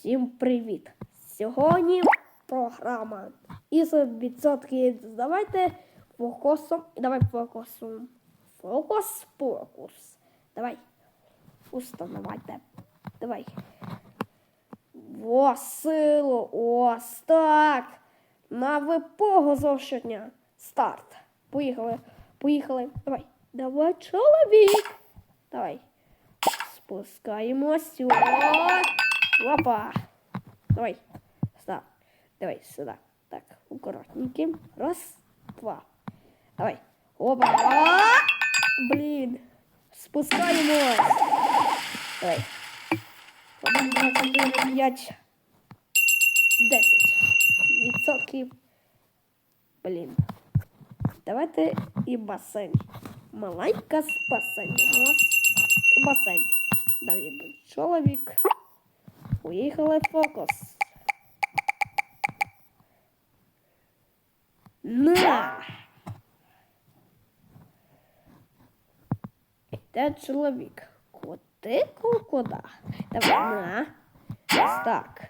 Всім привіт! Сьогодні програма із відсотків. Давайте фокусом. Давай фокусом. Фокус, фокус. Давай. Установайте. Давай. Во. Ось так. На випогу зошитня. Старт. Поїхали. Поїхали. Давай. Давай, чоловік. Давай. Спускаємось. О! Опа. Давай. Сюда. Давай сюда. Так, аккуратненьким. Раз, два. Давай. Опа. А! Блин. Спускаемся. Давай. Один, два, чотири, п'ять. Десять. Відсотків. Блін. Давайте і басейн. Маленька спасення. У нас басейн. Давай, чоловік. Поїхали фокус. На! Іде чоловік. Куди куди? Давай на. Ось так.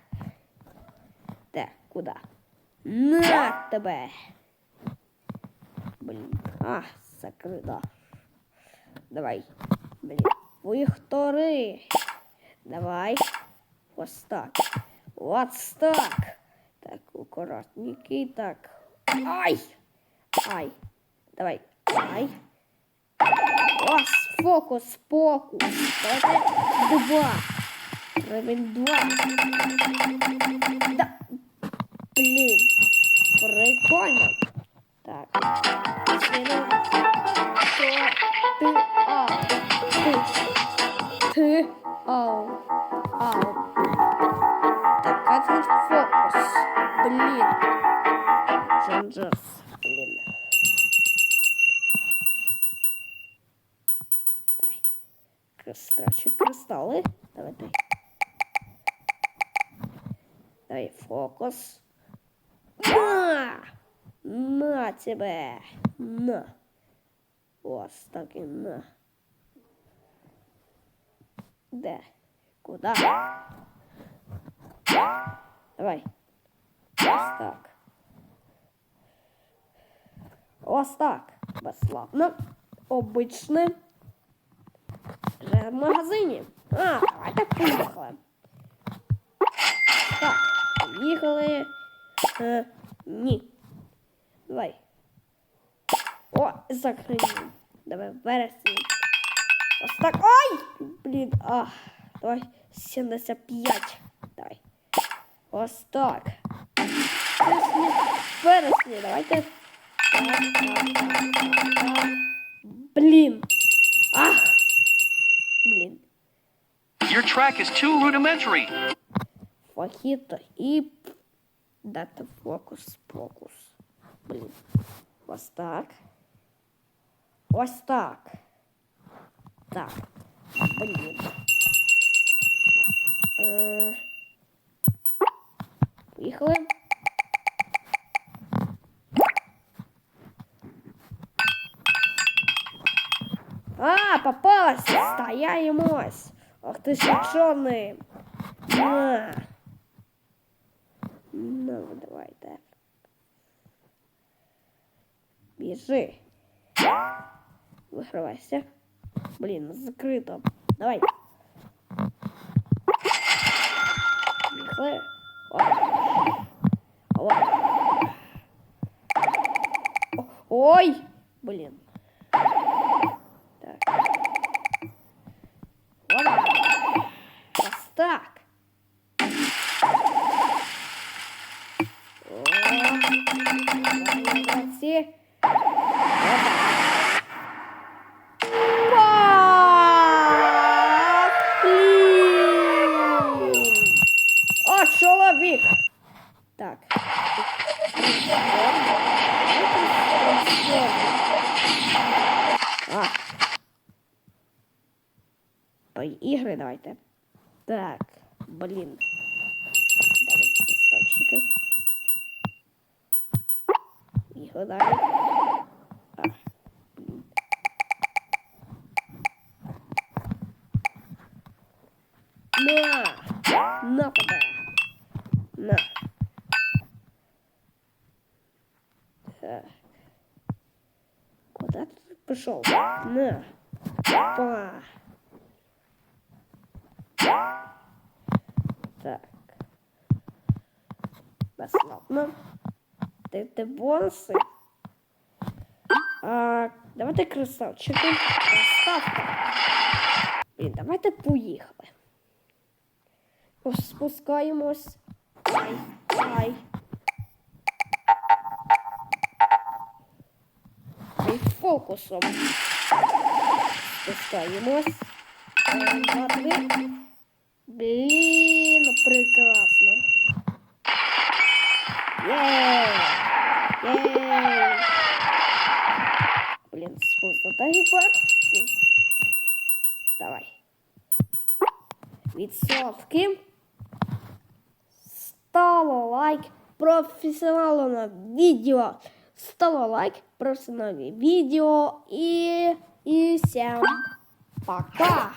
Де? Куди? На тебе. Блін. А, закрита. Давай. Блін. Повтори. Давай. Ось так. Ось так. Так, акуратненький. Так. Ай! Ай. Давай. Ай. Ось фокус, фокус. Давайте два. Рівень два. Да. Блін. Прикольно. Так. Слідує. Хто? Ти. А. Ти. Ти. Ау. Ау. Тут фокус. Блин. Джанджерс. Блин. Давай. Красавчик кристаллы. Давай, давай. Давай, фокус. На! На тебе! На! Ось так і на. Де? Куда? Давай. Ось так. Ось так. Безславно. Обичне. Вже в магазині. А, давайте поїхали. Так, поїхали. Е, ні. Давай. О, закриємо. Давай, вересні. Ось так. Ой! Блін, а. Давай 75. Давай. Ось так. Вересні, вересні, давайте. Так, так, так, так, так. Блін. Ах. Блін. Your track is too rudimentary. Фахіто і дати фокус, фокус. Блін. Ось так. Ось так. Так. Блін. Е... Поїхали. А, попалась! Стояемось! Ах ты шученый! На! Ну, давай, так. Біжи. Вигравайся. Блін, закрито. Давай. Бігли. Ой! Блін. то ігри давайте. Так, блин. Давайте ставчики. Ігри давайте. А, на! На тебе! На! Так. Куда ты пошел? На! Па! Так. Безславно. Ти, ти бонуси. А, давайте красавчики. Поставка. Блін, давайте поїхали. Ось Спускаємось. Ай, ай. Ай, фокусом. Спускаємось. Один, два, три. Блін, ну прекрасно. Єй! Єй! Блін, спуск та гіпотезі. Давай. Відсотки. Стало лайк професіоналу на відео. Стало лайк професіональне відео і, і всім пока.